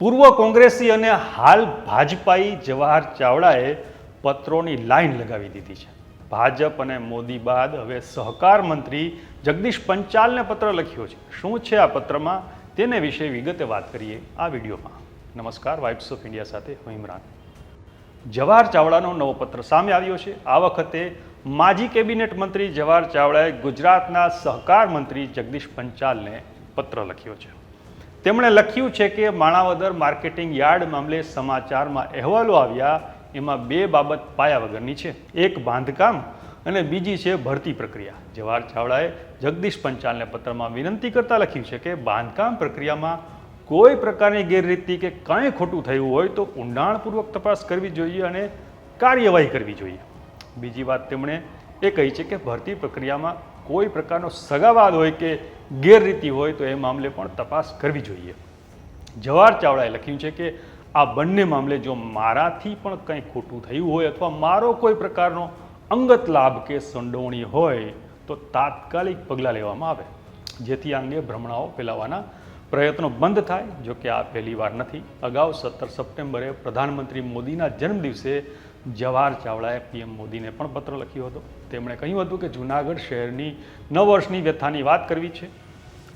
પૂર્વ કોંગ્રેસી અને હાલ ભાજપાઈ જવાહર ચાવડાએ પત્રોની લાઈન લગાવી દીધી છે. ભાજપ અને મોદી બાદ હવે સહકાર મંત્રી જગદીશ પંચાલને પત્ર લખ્યો છે. શું છે આ પત્રમાં? તેને વિશે વિગતે વાત કરીએ આ વિડીયોમાં. નમસ્કાર વાઇબ્સ ઓફ ઇન્ડિયા સાથે હું ઇમરાન. જવાહર ચાવડાનો નવો પત્ર સામે આવ્યો છે. આ વખતે માજી કેબિનેટ મંત્રી જવાહર ચાવડાએ ગુજરાતના સહકાર મંત્રી જગદીશ પંચાલને પત્ર લખ્યો છે. તેમણે લખ્યું છે કે માણાવદર માર્કેટિંગ યાર્ડ મામલે સમાચારમાં અહેવાલો આવ્યા, એમાં બે બાબત પાયા વગરની છે. એક બાંધકામ અને બીજી છે ભરતી પ્રક્રિયા. જવાહર ચાવડાએ જગદીશ પંચાલને પત્રમાં વિનંતી કરતા લખ્યું છે કે બાંધકામ પ્રક્રિયામાં કોઈ પ્રકારની ગેરરીતિ કે કાંઈ ખોટું થયું હોય તો ઊંડાણપૂર્વક તપાસ કરવી જોઈએ અને કાર્યવાહી કરવી જોઈએ. બીજી વાત તેમણે એ કહી છે કે ભરતી પ્રક્રિયામાં કોઈ પ્રકારનો સગાવાદ હોય કે ગેરરીતિ હોય તો એ મામલે પણ તપાસ કરવી જોઈએ. જવાહર ચાવડાએ લખ્યું છે કે આ બંને મામલે જો મારાથી પણ કંઈ ખોટું થયું હોય અથવા મારો કોઈ પ્રકારનો અંગત લાભ કે સંડોવણી હોય તો તાત્કાલિક પગલાં લેવામાં આવે. જેથી આ અંગે ભ્રમણાઓ ફેલાવવાના પ્રયત્નો બંધ થાય. જો કે આ પહેલી વાર નથી. અગાઉ સત્તર સપ્ટેમ્બરે પ્રધાનમંત્રી મોદીના જન્મદિવસે જવાહર ચાવડાએ પીએમ મોદીને પણ પત્ર લખ્યો હતો. તેમણે કહ્યું હતું કે જૂનાગઢ શહેરની નવ વર્ષની વ્યથાની વાત કરવી છે.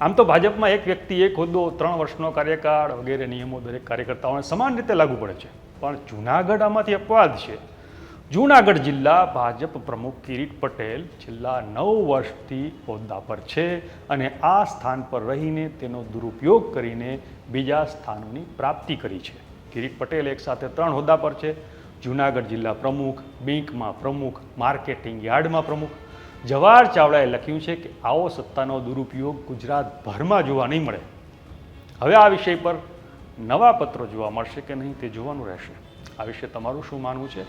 આમ તો ભાજપમાં એક વ્યક્તિ, એક હોદ્દો, ત્રણ વર્ષનો કાર્યકાળ વગેરે નિયમો દરેક કાર્યકર્તાઓને સમાન રીતે લાગુ પડે છે. પણ જૂનાગઢ આમાંથી અપવાદ છે. જૂનાગઢ જિલ્લા ભાજપ પ્રમુખ કિરીટ પટેલ છેલ્લા નવ વર્ષથી હોદ્દા પર છે અને આ સ્થાન પર રહીને તેનો દુરુપયોગ કરીને બીજા સ્થાનોની પ્રાપ્તિ કરી છે. કિરીટ પટેલ એક સાથે ત્રણ હોદ્દા પર છે. જૂનાગઢ જિલ્લા પ્રમુખ, બેંકમાં પ્રમુખ, માર્કેટિંગ યાર્ડમાં પ્રમુખ. જવાહર ચાવડાએ લખ્યું છે કે આવો સત્તાનો દુરુપયોગ ગુજરાતભરમાં જોવા નહીં મળે. હવે આ વિષય પર નવા પત્રો જોવા મળશે કે નહીં તે જોવાનું રહેશે. આ વિશે તમારું શું માનવું છે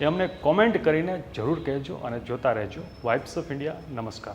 એ અમને કોમેન્ટ કરીને જરૂર કહેજો અને જોતા રહેજો. વાઇબ્સ ઓફ ઇન્ડિયા, નમસ્કાર.